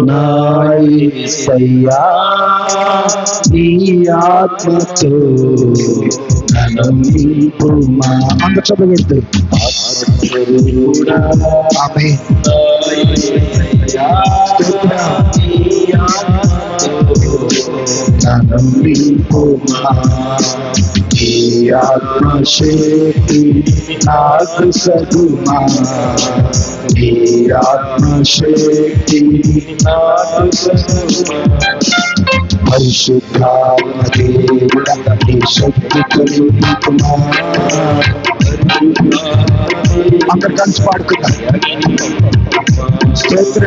నాయసయ్యా నీ ఆత్మతో నన్ను నింపుమా. ఆమె నింపుమా ఈ ఆత్మశక్తి నాకు సగుమా ఈ ఆత్మశక్తి నాకు సగుమా పరిశుద్ధాత్మ దేవుడా నీ శక్తితో నింపుమా అందరు కలిసి పాడుకుందాం స్తోత్ర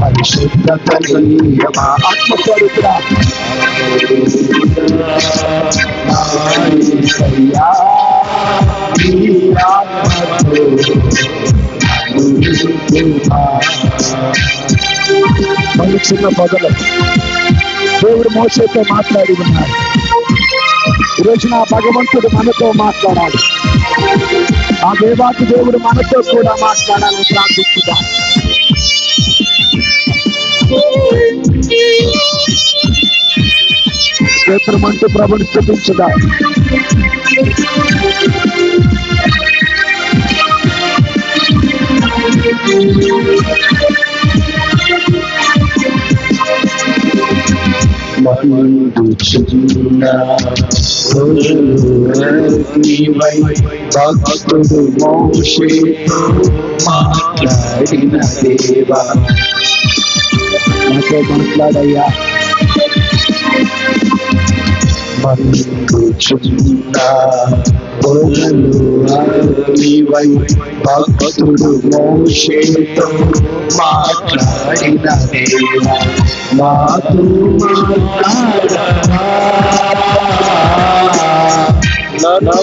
పరిశుద్ధత మా ఆత్మస్వరూపుడా నాయసయ్యా, నీ చిన్న మొదలు దేవుడు మోసతో మాట్లాడి ఉన్నారు ఈరోజు నా భగవంతుడు మనతో మాట్లాడాలి. ఆ దేవాతి దేవుడు మనతో కూడా మాట్లాడాలని ప్రార్థించుదా క్షేత్రం అంటూ ప్రభుని స్థుతించుదా? మండుచున్న నీవై భక్తుడు మోషేతో మాట్లాడిన దేవా నాతో మాట్లాడయ్యా. మండుచున్న పొగలు నీవై భక్తుడు మోషేతో మాట్లాడిన దేవా. మాతో మాట్లాడవా. నన్ను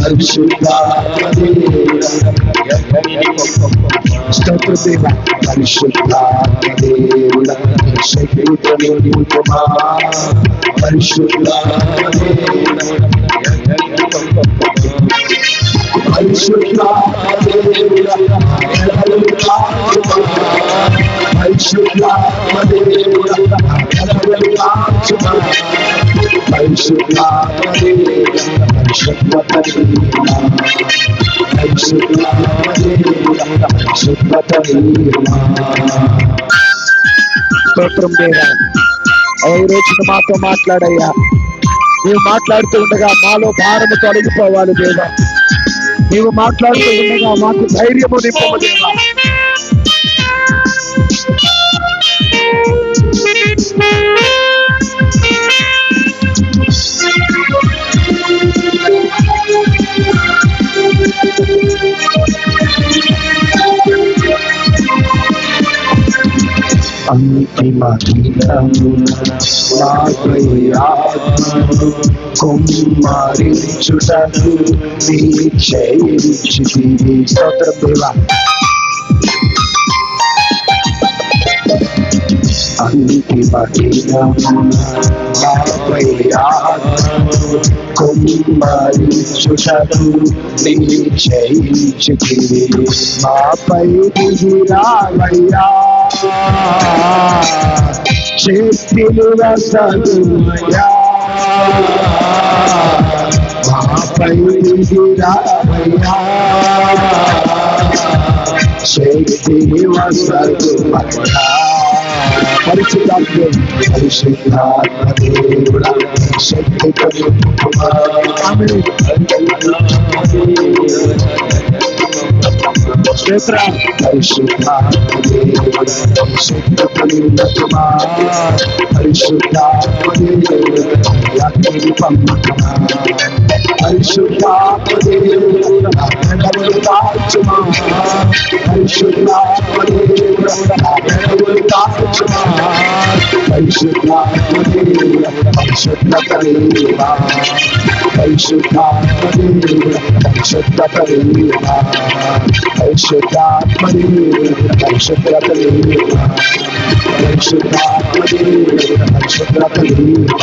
పరిశుద్ధ నడిపించవా పరిశుద్ధ నింపుమా పరిశుద్ధాత్మ స్తోత్ర దేవ పరిశుద్ధాత్మ దేవుడా శక్తితో నింపుమా పరిశుద్ధాత్మ స్తోత్రం దేవా ఈ రోజున మాతో మాట్లాడయ్యా. నీవు మాట్లాడుతూ ఉండగా మాలో భారము తొలగిపోవాలి దేవా. నీవు మాట్లాడుతూ ఉండగా మాకు ధైర్యము నింపము దేవా. అంతిమ దినముపై ఆత్మను కుమ్మరించుటకు నిశ్చయించితివి స్తోత్రం దేవా అంతిమ దినముపై ఆత్మను కుమ్మరించుటకు నిశ్చయించితివి మాపై దిగిరావయ్యా శక్తిని రసగుమయా మాపై దిగిరావయ్యా శక్తిని వసగుమయా పరిచితాత్మ పరిశుద్ధాత్మ శక్తి పరిశుద్ధాత్మ పరిశుద్ధాత్మ పరిశుద్ధ పరిశుద్ధమా పరిశుద్ధ అగ్ని పంపమా పరిశుద్ధ పరిశుద్ధ పరిశుద్ధ పరిశుద్ధ పరిశుద్ధ పరిశుద్ధ పరిశుద్ధ పరిశుద్ధ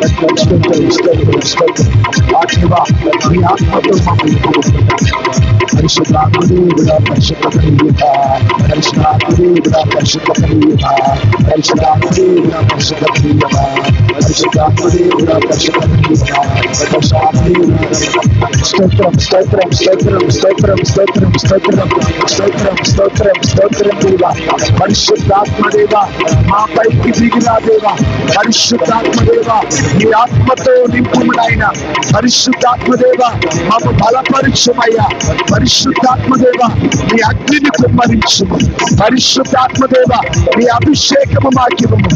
Let's go, let's go, let's go, let's go. Akiva, we are not కలివా పరిశుద్ధ కలియుట పరిశుద్ధాత్మదేవుడా పరిశుద్ధ కలియుట పరిశుద్ధాత్మదేవుడా పరిశుద్ధ కలియుట పరిశుద్ధాత్మదేవుడా పరిశుద్ధ కలియుట స్తోత్రం స్తోత్రం స్తోత్రం స్తోత్రం స్తోత్రం స్తోత్రం స్తోత్రం స్తోత్రం స్తోత్రం మీ ఆత్మతో నింపుమునైన పరిశుద్ధాత్మదేవా మాకు బలపరిచమయ్యా పరిశుద్ధాత్మదేవ మీ అగ్నిని కుమ్మరించు. పరిశుద్ధాత్మదేవ మీ అభిషేకము మాకివ్వము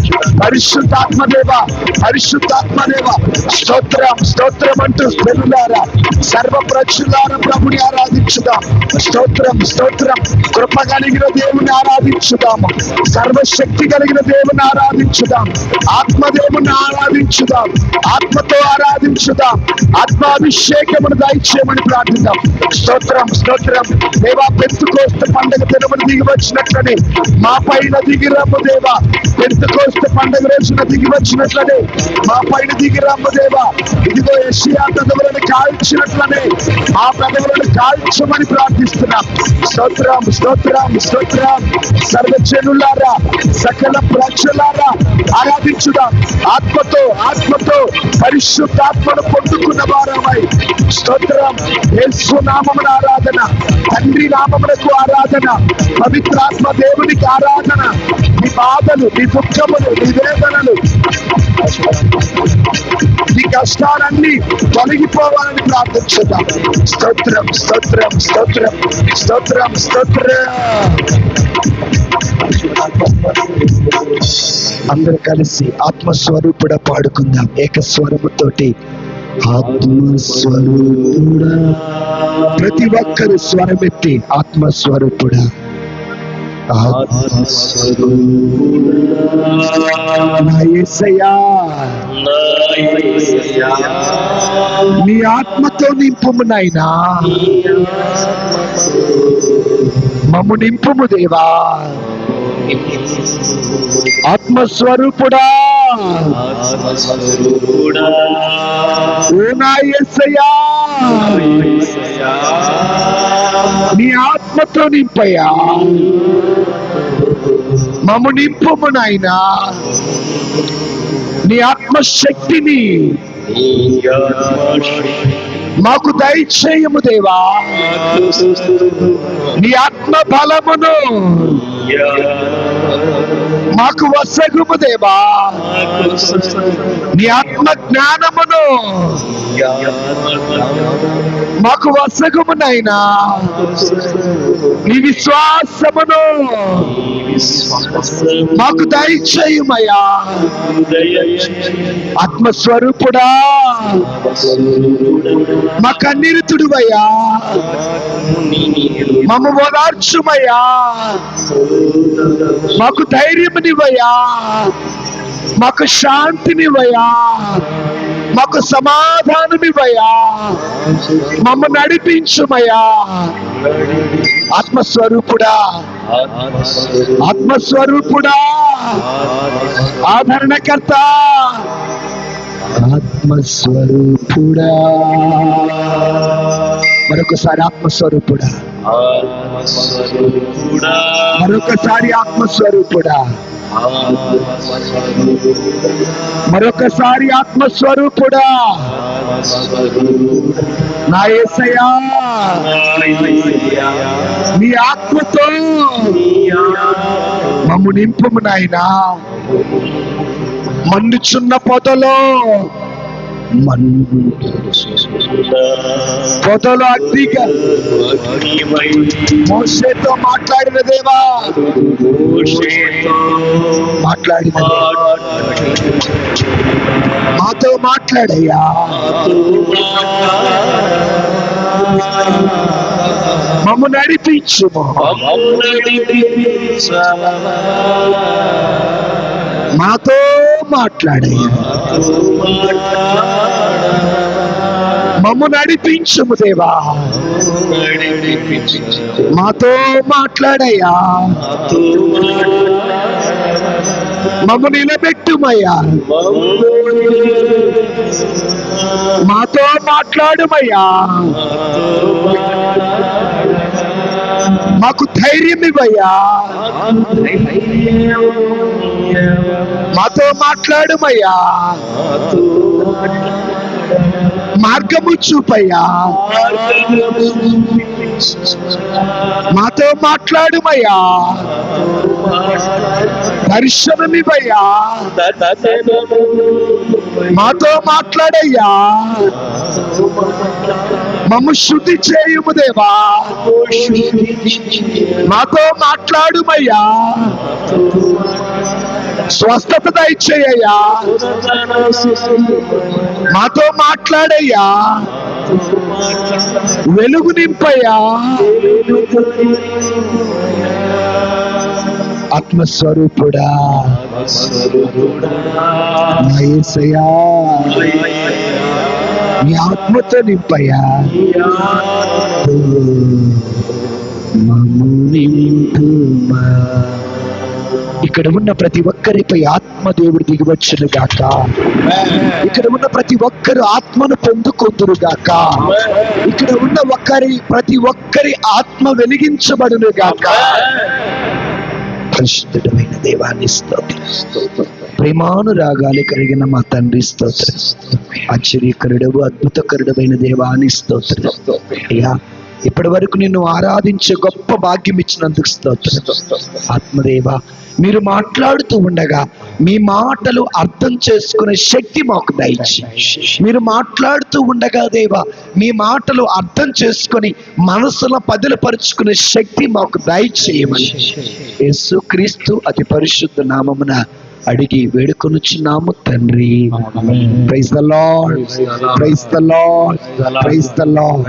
పరిశుద్ధాత్మదేవ పరిశుద్ధాత్మదేవ స్తోత్రం స్తోత్రం అంటూ పెరులారా సర్వ ప్రజలారా ప్రభుని ఆరాధించుదాం. స్తోత్రం స్తోత్రం కృప కలిగిన దేవుని ఆరాధించుదాము సర్వశక్తి కలిగిన దేవుని ఆరాధించుదాం. ఆత్మదేవుని ఆరాధించుదాం. ఆత్మతో ఆరాధించుదాం. ఆత్మాభిషేకమును దయచేయమని ప్రార్థిద్దాం. స్తోత్రం స్తోత్రం. దేవా పెంతుకోస్తే పండగ దినములు దిగి వచ్చినట్లనే మా పైన దిగి రమ్ము దేవా. పెంతుకోస్తే పండగ రోజున దిగి వచ్చినట్లనే మా పైన దిగి రమ్ము దేవా. ఇదిగో యషియా పెదవులను కాల్చినట్లనే మా పెదవులను కాల్చమని ప్రార్థిస్తున్నాం. స్తోత్రం స్తోత్రం స్తోత్రం. సర్వజనులారా సకల ప్రజలారా ఆరాధించుదాం. ఆత్మతో ఆత్మతో పరిశుద్ధాత్మను పొందుకున్న వారమై. స్తోత్రం యేసు నామమున ఆరాధన. తండ్రి నామమునకు ఆరాధన. పవిత్రాత్మ దేవునికి ఆరాధన. నీ బాధలు నీ దుఃఖములు నీ వేదనలు నీ కష్టాలన్నీ తొలగిపోవాలని ప్రార్థించుదాం. స్తోత్రం స్తోత్రం స్తోత్రం స్తోత్రం స్తోత్రం. అందరు కలిసి ఆత్మస్వరూపుడ పాడుకుందాం. ఏకస్వరముతోటి ఆత్మస్వరూపుడా. ప్రతి ఒక్కరు స్వరమెత్తి ఆత్మస్వరూపుడా. నా ఆత్మతో నింపుము నాయనా. మమ్ము నింపుము దేవా. ఆత్మస్వరూపుడా. నీ ఆత్మతో నింపయా మము నింపము నాయనా. నీ ఆత్మశక్తిని మాకు దయచేయము దేవా. నీ ఆత్మ బలమును మాకు వసగుము దేవా. నీ ఆత్మ జ్ఞానమును మాకు వసగుము నైనా నీ విశ్వాసమును మాకు దయచేయుమయ్యా ఆత్మస్వరూపుడా. మా కన్నీరుతుడువయ్యా మమ్మ ఓదార్చుమయ్యా. మాకు ధైర్యమునివయ్యా మాకు శాంతినివయ్యా మాకు సమాధానమివయ్యా మమ్మ నడిపించుమయ్యా. ఆత్మస్వరూపుడా. ఆత్మస్వరూపుడా. ఆదరణకర్త. ఆత్మస్వరూపుడా. మరొకసారి ఆత్మస్వరూపుడా. మరొకసారి ఆత్మస్వరూపుడా. మరొకసారి ఆత్మస్వరూపుడా. నా యేసయ్యా నీ ఆత్మతో మమ్ము నింపుము నాయనా. మండుచున్న పొదలో పొదలో అగ్నిగా మోసేతో మాట్లాడిన దేవా మాట్లాడిన దేవా. మాతో మాట్లాడయ్యా మమ్ము నడిపించుము మాతో మాట్లాడయ్యా మమ్ము నడిపించము దేవా. మాతో మాట్లాడయ్యా. మమ్ము నిలబెట్టుమయ్యా. మాతో మాట్లాడుమయ్యా. మాకు ధైర్యం ఇవ్వయ్యా మాతో మాట్లాడుమయ్యా. మార్గము చూపయ్యా. మాతో మాట్లాడుమయ్యా. దర్శనమివయ్యా మాతో మాట్లాడయ్యా. మమ్ము శుద్ధి చేయుము దేవా. మాతో మాట్లాడుమయ్యా. స్వస్థత దయచేయ్యా మాతో మాట్లాడయ్యా. వెలుగు నింపయ్యా. ఆత్మస్వరూపుడా. మహేశయా నీ ఆత్మతో నింపయ్యా. మమ్ము నింపుమా. ఇక్కడ ఉన్న ప్రతి ఒక్కరిపై ఆత్మ దేవుడు దిగివచ్చును గాక. ఇక్కడ ఉన్న ప్రతి ఒక్కరు ఆత్మను పొందుకొందురు గాక. ఇక్కడ ఉన్న ఒక్కరి ప్రతి ఒక్కరి ఆత్మ వెలిగించబడును గాక. పరిశుద్ధమైన దేవాన్ని స్తోత్రం. ప్రేమానురాగాలు కలిగిన మా తండ్రి స్తోత్రం. ఆశ్చర్యకరుడవు అద్భుతకరుడమైన దేవాన్ని స్తోత్రం. అయ్యా ఇప్పటి వరకు నిన్ను ఆరాధించే గొప్ప భాగ్యం ఇచ్చినందుకు స్తోత్రం. ఆత్మదేవ మీరు మాట్లాడుతూ ఉండగా మీ మాటలు అర్థం చేసుకునే శక్తి మాకు దయచి మీరు మాట్లాడుతూ ఉండగా దేవా మీ మాటలు అర్థం చేసుకొని మనసులో పదిలపరుచుకునే శక్తి మాకు దయచేయమని. యేసు క్రీస్తు అతి పరిశుద్ధ నామమున అడిగి వేడుకొనుచున్నాము తండ్రి. Praise the Lord praise the Lord praise the Lord